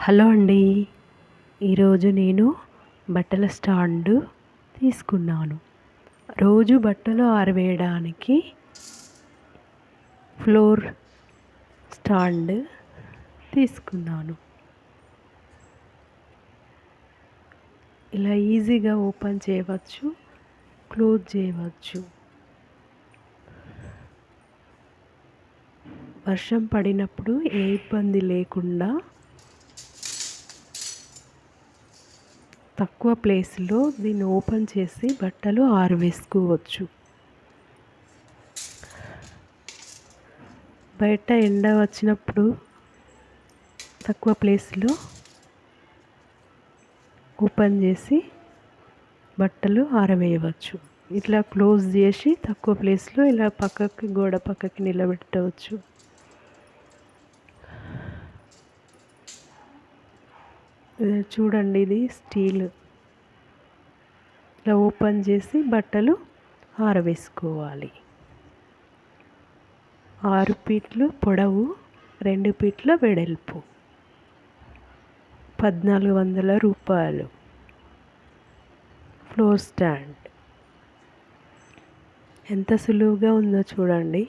Hello అండి. ఈరోజు నేను బట్టల స్టాండ్ తీసుకున్నాను. రోజు బట్టలు ఆరవేయడానికి ఫ్లోర్ స్టాండ్ తీసుకున్నాను. ఇలా ఈజీగా ఓపెన్ చేయవచ్చు క్లోజ్ చేయవచ్చు. వర్షం పడినప్పుడు ఏ ఇబ్బంది లేకుండా తక్కువ ప్లేస్లో దీన్ని ఓపెన్ చేసి బట్టలు ఆరవేసుకోవచ్చు. బయట ఎండ వచ్చినప్పుడు తక్కువ ప్లేస్లో ఓపెన్ చేసి బట్టలు ఆరవేయవచ్చు. ఇట్లా క్లోజ్ చేసి తక్కువ ప్లేస్లో ఇలా పక్కకి గోడ పక్కకి నిలబెట్టవచ్చు. చూడండి ఇది స్టీల్. ఇలా ఓపెన్ చేసి బట్టలు ఆరవేసుకోవాలి. ఆరు పీట్లు పొడవు రెండు పీట్ల వెడల్పు. పద్నాలుగు వందల రూపాయలు. Floor stand. ఎంత సులువుగా ఉందో చూడండి.